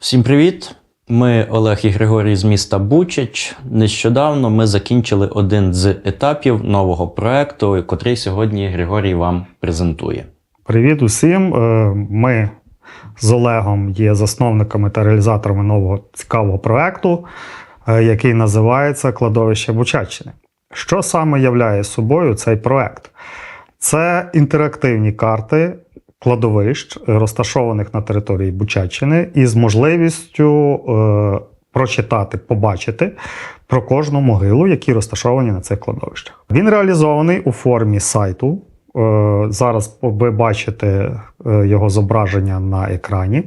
Всім привіт! Ми Олег і Григорій з міста Бучач. Нещодавно ми закінчили один з етапів нового проекту, котрий сьогодні Григорій вам презентує. Привіт усім. Е, Ми з Олегом є засновниками та реалізаторами нового цікавого проекту, е, який називається Кладовище Бучаччини. Що саме являє собою цей проект? Це інтерактивні карти кладовищ, е, розташованих на території Бучаччини, із можливістю е, прочитати, побачити про кожну могилу, які розташовані на цих кладовищах. Він реалізований у формі сайту. Е, Зараз ви бачите е, його зображення на екрані.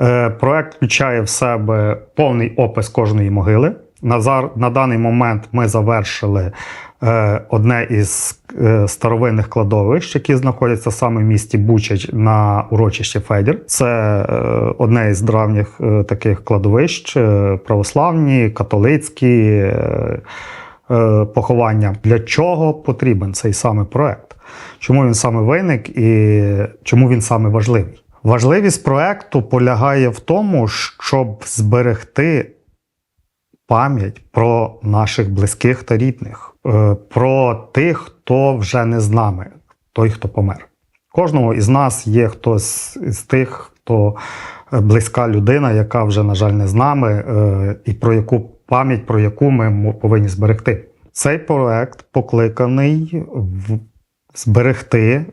Е, Проект включає в себе повний опис кожної могили. На, на даний момент ми завершили одне із е, старовинних кладовищ, які знаходяться саме в місті Бучач на урочищі Федір. Це е, одне із давніх е, таких кладовищ, е, православні, католицькі. е, е, Поховання. Для чого потрібен цей саме проект? Чому він саме виник і чому він саме важливий? Важливість проекту полягає в тому, щоб зберегти пам'ять про наших близьких та рідних, е, про тих, хто вже не з нами, той, хто помер. Кожного із нас є хтось із тих, хто е, близька людина, яка вже, на жаль, не з нами, е, і про яку пам'ять, про яку ми повинні зберегти. Цей проект покликаний зберегти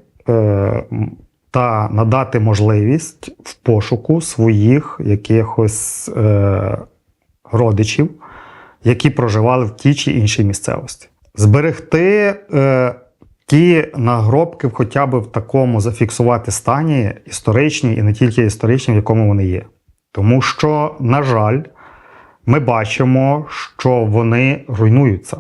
та надати можливість в пошуку своїх якихось родичів, які проживали в тій чи іншій місцевості. Зберегти е, ті нагробки хоча б в такому зафіксувати стані історичній і не тільки історичній, в якому вони є. Тому що, на жаль, ми бачимо, що вони руйнуються.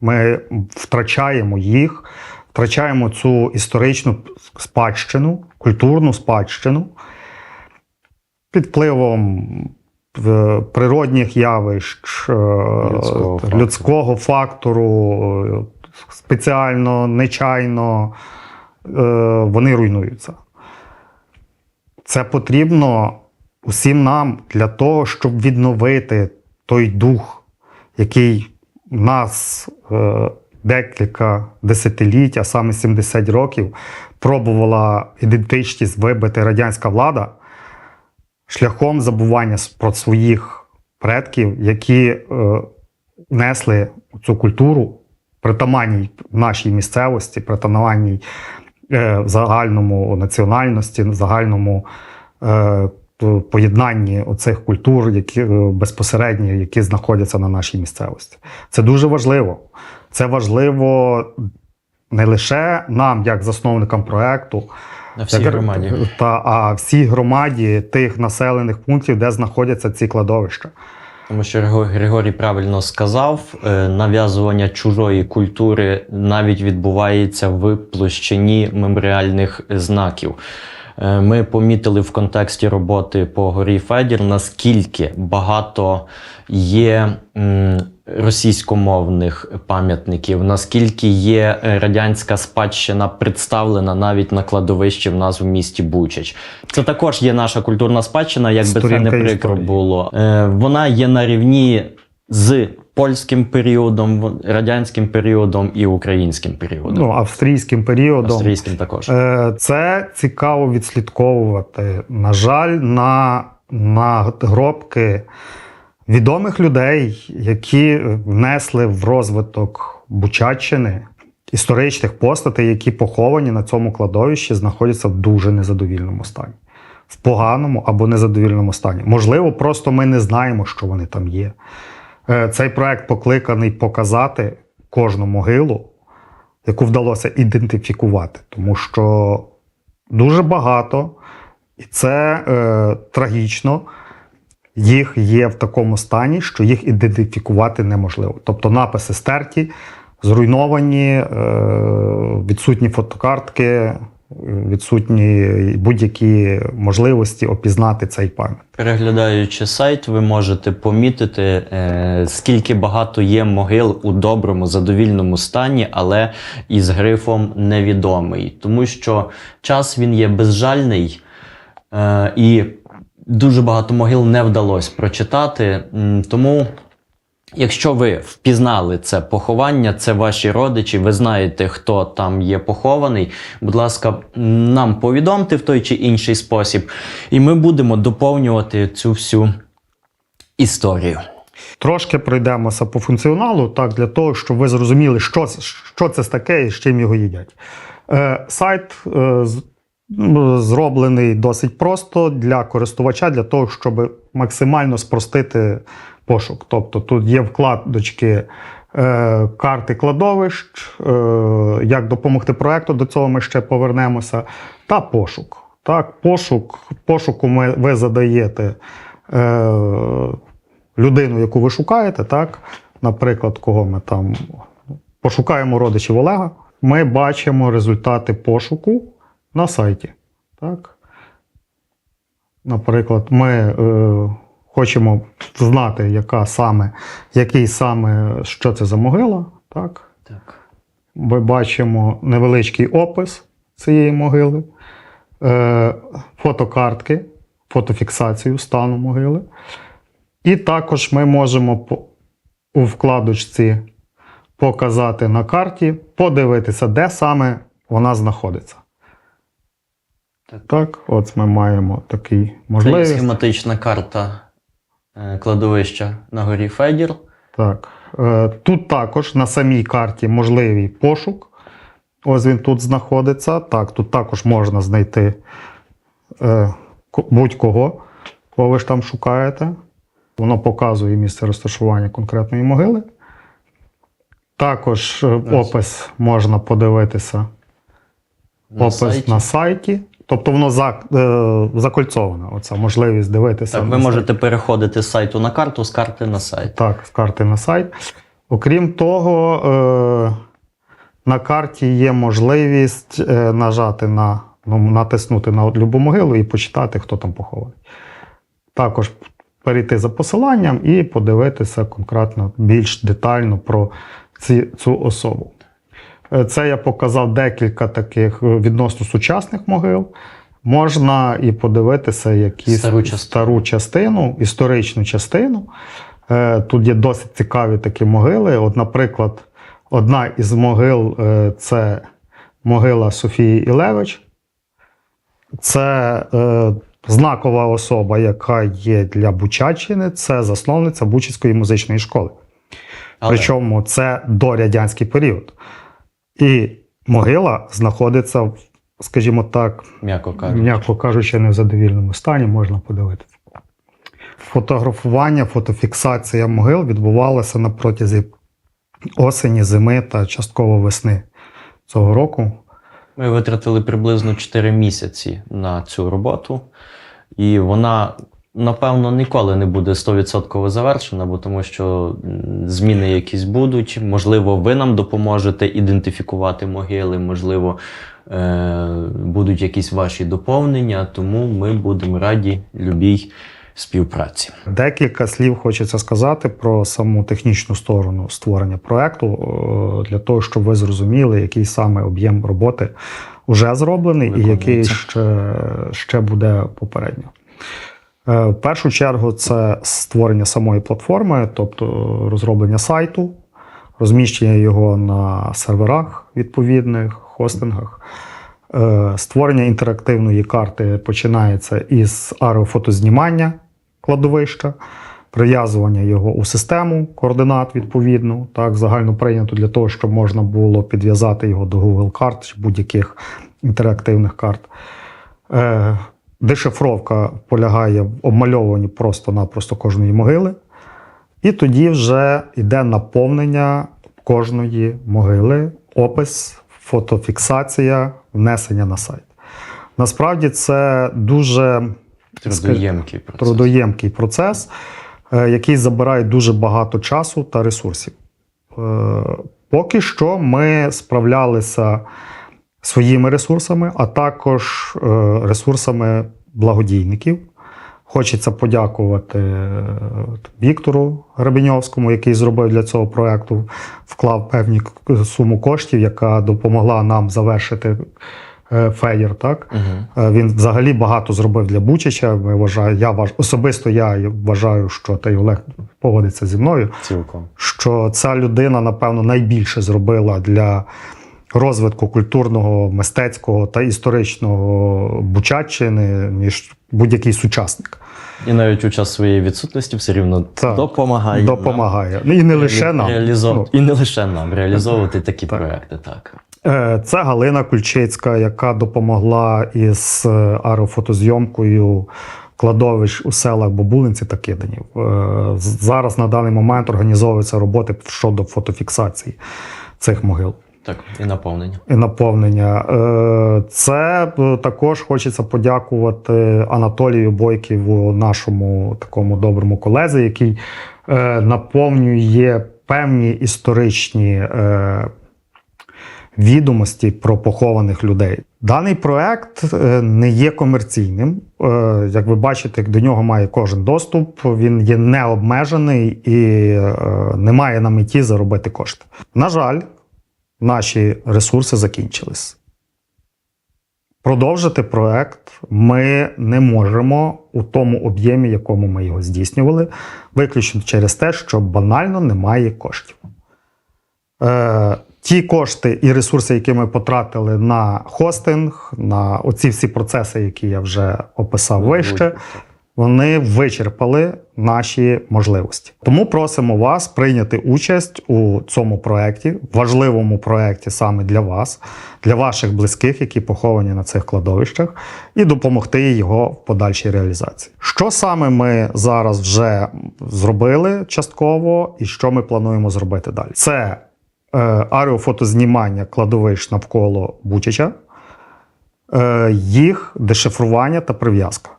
Ми втрачаємо їх, втрачаємо цю історичну спадщину, культурну спадщину під впливом природних явищ, е, Людського фактору. людського фактору, е, спеціально, нечайно е, вони руйнуються. Це потрібно усім нам для того, щоб відновити той дух, який в нас е, декілька десятиліть, а саме 70 років, пробувала ідентичність вибити радянська влада шляхом забування про своїх предків, які е, несли цю культуру притаманній нашій місцевості, притаманній е, загальному національності, в загальному е, поєднанні оцих культур, які е, безпосередньо, які знаходяться на нашій місцевості. Це дуже важливо. Це важливо не лише нам, як засновникам проекту, На всій як- громаді. та а всій громаді тих населених пунктів, де знаходяться ці кладовища. Тому що Григорій правильно сказав, е, нав'язування чужої культури навіть відбувається в площині меморіальних знаків. Е, Ми помітили в контексті роботи по горі Федір, наскільки багато є російськомовних пам'ятників, наскільки є радянська спадщина представлена навіть на кладовищі в нас в місті Бучач. Це також є наша культурна спадщина, якби це не прикро було. Е, Вона є на рівні з польським періодом, радянським періодом і українським періодом. Ну, австрійським періодом. Австрійським також. Е, Це цікаво відслідковувати. На жаль, на, на гробки відомих людей, які внесли в розвиток Бучаччини, історичних постатей, які поховані на цьому кладовищі, знаходяться в дуже незадовільному стані. В поганому або незадовільному стані. Можливо, просто ми не знаємо, що вони там є. Е, Цей проект покликаний показати кожну могилу, яку вдалося ідентифікувати, тому що дуже багато, і це е, трагічно. Їх є в такому стані, що їх ідентифікувати неможливо. Тобто написи стерті, зруйновані, е, відсутні фотокартки, відсутні будь-які можливості опізнати цей пам'ять. Переглядаючи сайт, ви можете помітити, е, скільки багато є могил у доброму, задовільному стані, але із грифом невідомий. Тому що час він є безжальний, е, і дуже багато могил не вдалося прочитати. Тому, якщо ви впізнали це поховання, це ваші родичі, ви знаєте, хто там є похований. Будь ласка, нам повідомте в той чи інший спосіб, і ми будемо доповнювати цю всю історію. Трошки пройдемося по функціоналу, так, для того, щоб ви зрозуміли, що, що це таке і з чим його їдять. Е, сайт е, зроблений досить просто для користувача, для того, щоб максимально спростити пошук. Тобто тут є вкладочки е, карти кладовищ, е, як допомогти проекту, до цього ми ще повернемося, та пошук. Так, пошук, пошуку ми, ви задаєте. Е, людину, яку ви шукаєте, так, наприклад, кого ми там пошукаємо родичів Олега, ми бачимо результати пошуку на сайті. Так. Наприклад, ми е, хочемо знати, яка саме, який саме, що це за могила. Так. Так. Ми бачимо невеличкий опис цієї могили, е, фотокартки, фотофіксацію стану могили. І також ми можемо у вкладочці показати на карті, подивитися, де саме вона знаходиться. Так. От ми маємо такий Це є схематична карта е, кладовища на горі Федір. Так. Е, Тут також на самій карті можливий пошук. Ось він тут знаходиться. Так, тут також можна знайти е, будь-кого, кого ви ж там шукаєте. Воно показує місце розташування конкретної могили. Також Ось. опис можна подивитися. На опис сайті. на сайті. Тобто воно за, е, закольцоване, оця можливість дивитися. Так, ви можете переходити з сайту на карту, з карти на сайт. Так, з карти на сайт. Окрім того, е, на карті є можливість е, нажати на, ну, натиснути на любу могилу і почитати, хто там похований. Також перейти за посиланням і подивитися конкретно більш детально про ці, цю особу. Е, Це я показав декілька таких е, відносно сучасних могил. Можна і подивитися якісь Стару частину. стару частину, історичну частину. Е, Тут є досить цікаві такі могили. От, наприклад, одна із могил це могила Софії Ілевич. Це е, знакова особа, яка є для Бучаччини, це засновниця Бучицької музичної школи. Але Причому це дорадянський період. І могила знаходиться, в, скажімо так, м'яко кажучи. м'яко кажучи, не в задовільному стані, можна подивитися. Фотографування, фотофіксація могил відбувалася на протязі осені, зими та частково весни цього року. Ми витратили приблизно 4 місяці на цю роботу, і вона, напевно, ніколи не буде 100% завершена, бо тому що зміни якісь будуть. Можливо, ви нам допоможете ідентифікувати могили, можливо, е- будуть якісь ваші доповнення, тому ми будемо раді любій співпраці. Декілька слів хочеться сказати про саму технічну сторону створення проекту, е, для того, щоб ви зрозуміли, який саме об'єм роботи вже зроблений і який ще, ще буде попередньо. Е, В першу чергу це створення самої платформи, тобто розроблення сайту, розміщення його на серверах відповідних, хостингах. Е, Створення інтерактивної карти починається із аерофотознімання кладовища, прив'язування його у систему координат відповідно, так, загально прийнято для того, щоб можна було підв'язати його до Google карт чи будь-яких інтерактивних карт. Дешифровка полягає в обмальовуванні просто-напросто кожної могили. І тоді вже йде наповнення кожної могили, опис, фотофіксація, внесення на сайт. Насправді це дуже Трудоємкий процес. трудоємкий процес, е, який забирає дуже багато часу та ресурсів. Е, Поки що ми справлялися своїми ресурсами, а також е, ресурсами благодійників. Хочеться подякувати е, Віктору Гребеньовському, який зробив для цього проекту, вклав певні суму коштів, яка допомогла нам завершити е, Федір, так? Угу. Він взагалі багато зробив для Бучича. Ми вважаю, я вваж, особисто я вважаю, що та й Олег погодиться зі мною, Цілком. що ця людина, напевно, найбільше зробила для розвитку культурного, мистецького та історичного Бучаччини, ніж будь-який сучасник. І навіть у час своєї відсутності все рівно Так. допомагає. Допомагає. Ну, І не лише нам. реалізов- Ну, І не лише нам реалізовувати такі Так. проекти. Так. Е, Це Галина Кульчицька, яка допомогла із е, аерофотозйомкою кладовищ у селах Бабулинці та Киданів. Е, Зараз на даний момент організовуються роботи щодо фотофіксації цих могил. Так, і наповнення. І наповнення. Е, Це е, також хочеться подякувати Анатолію Бойківу, нашому такому доброму колезі, який е, наповнює певні історичні відомості про похованих людей. Даний проект не є комерційним. Як ви бачите, до нього має кожен доступ. Він є необмежений і не має на меті заробити кошти. На жаль, наші ресурси закінчились. Продовжити проект ми не можемо у тому об'ємі, якому ми його здійснювали, виключно через те, що банально немає коштів. Е, ті кошти і ресурси, які ми потратили на хостинг, на оці всі процеси, які я вже описав вище, вони вичерпали наші можливості. Тому просимо вас прийняти участь у цьому проєкті, важливому проєкті саме для вас, для ваших близьких, які поховані на цих кладовищах, і допомогти його в подальшій реалізації. Що саме ми зараз вже зробили частково, і що ми плануємо зробити далі? Це е, аерофотознімання кладовищ навколо Бучича, е, їх дешифрування та прив'язка.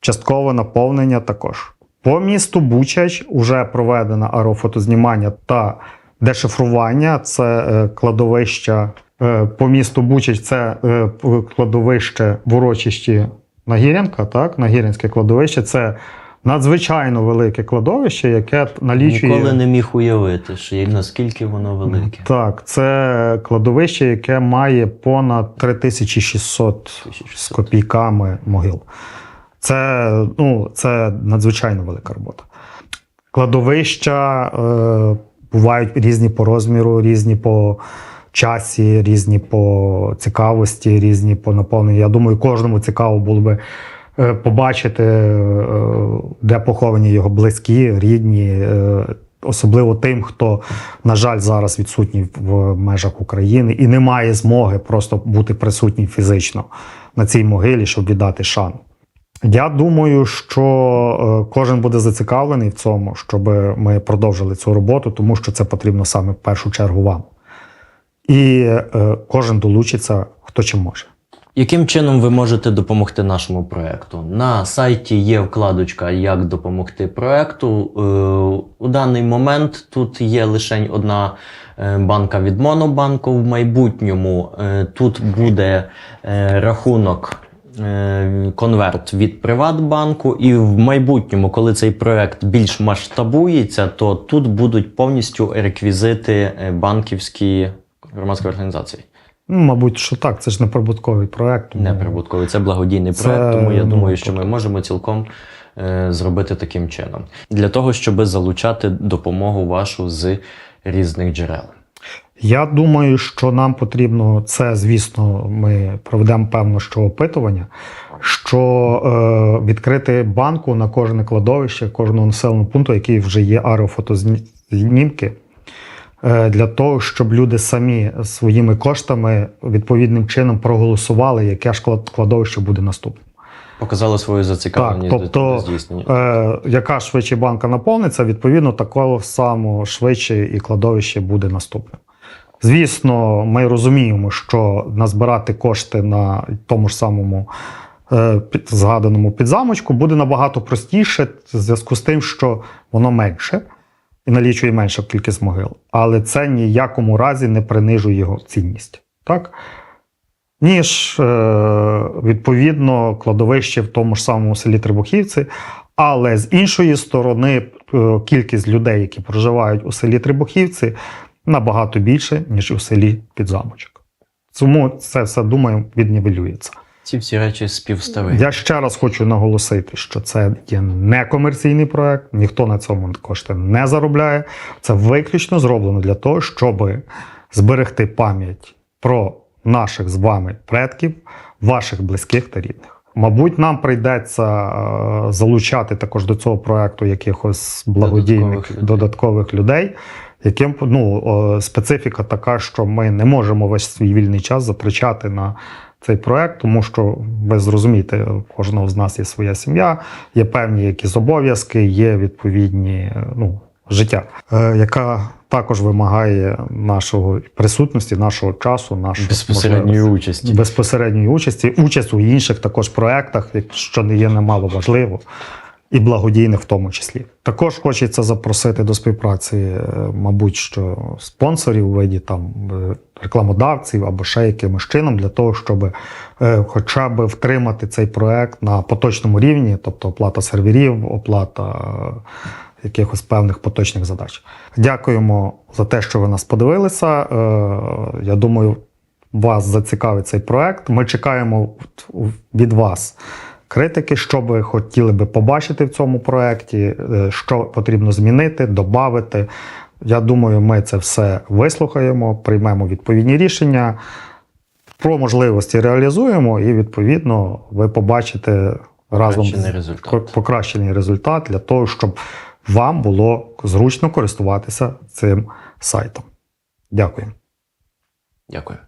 Часткове наповнення також. По місту Бучач вже проведено аерофотознімання та дешифрування. Це е, кладовища е, по місту Бучач, це е, кладовище в урочищі Нагірянка, так? Нагірянське кладовище. Це надзвичайно велике кладовище, яке налічує. Ніколи не міг уявити, що і наскільки воно велике. Так, це кладовище, яке має понад 3600 з копійками могил. Це, ну, це надзвичайно велика робота. Кладовища е, бувають різні по розміру, різні по часі, різні по цікавості, різні по наповненню. Я думаю, кожному цікаво було би е, побачити, е, де поховані його близькі, рідні. е, Особливо тим, хто, на жаль, зараз відсутній в межах України і не має змоги просто бути присутній фізично на цій могилі, щоб віддати шану. Я думаю, що е, кожен буде зацікавлений в цьому, щоб ми продовжили цю роботу, тому що це потрібно саме в першу чергу вам. І е, кожен долучиться, хто чим може. Яким чином ви можете допомогти нашому проекту? На сайті є вкладочка Як допомогти проекту. Е, У даний момент тут є лише одна банка від Монобанку. В майбутньому тут буде рахунок. Е, Конверт від Приватбанку, і в майбутньому, коли цей проект більш масштабується, то тут будуть повністю реквізити е, банківські громадської організації. Ну, мабуть, що так, це ж не прибутковий проект. Не прибутковий, це благодійний Це, проект, тому я ну, думаю, що ми можемо цілком е, зробити таким чином. Для того, щоб залучати допомогу вашу з різних джерел. Я думаю, що нам потрібно це, звісно, ми проведемо певно, що опитування, що е, відкрити банку на кожне кладовище, кожного населеного пункту, який вже є аерофотознімки, е, для того, щоб люди самі своїми коштами відповідним чином проголосували, яке ж кладовище буде наступним. Показали свою зацікавленість Так, тобто, до здійснення. Е, яка швидше банка наповниться, відповідно, такого само швидше і кладовище буде наступним. Звісно, ми розуміємо, що назбирати кошти на тому ж самому е, згаданому підзамочку буде набагато простіше в зв'язку з тим, що воно менше і налічує меншу кількість могил. Але це ніякому разі не принижує його цінність. Так? ніж е, відповідно кладовище в тому ж самому селі Трибухівці. Але з іншої сторони, е, кількість людей, які проживають у селі Трибухівці, набагато більше, ніж у селі Підзамочок. Тому це все думаю віднівелюється. Ці всі речі співстави. Я ще раз хочу наголосити, що це є некомерційний проект, ніхто на цьому кошти не заробляє. Це виключно зроблено для того, щоб зберегти пам'ять про наших з вами предків, ваших близьких та рідних. Мабуть, нам прийдеться е, залучати також до цього проекту якихось благодійних Додаткових людей. додаткових людей. Яким ну, специфіка така, що ми не можемо весь свій вільний час затрачати на цей проект, тому що ви зрозумієте, у кожного з нас є своя сім'я, є певні якісь обов'язки, є відповідні ну, життя, е, яка також вимагає нашого присутності, нашого часу, нашої Безпосередньої участі. безпосередньої участі, участь у інших також проектах, що не є немало важливо. І благодійних в тому числі. Також хочеться запросити до співпраці, е, мабуть, що спонсорів у виді там е, рекламодавців або ще якимось чином, для того, щоб е, хоча б втримати цей проект на поточному рівні, тобто оплата серверів, оплата якихось певних поточних задач. Дякуємо за те, що ви нас подивилися. Я думаю, вас зацікавить цей проект. Ми чекаємо від вас критики, що ви хотіли би побачити в цьому проєкті, е, що потрібно змінити, додати. Я думаю, ми це все вислухаємо, приймемо відповідні рішення, про можливості реалізуємо, і відповідно ви побачите разом Покращений результат. покращений результат для того, щоб вам було зручно користуватися цим сайтом. Дякую. Дякую.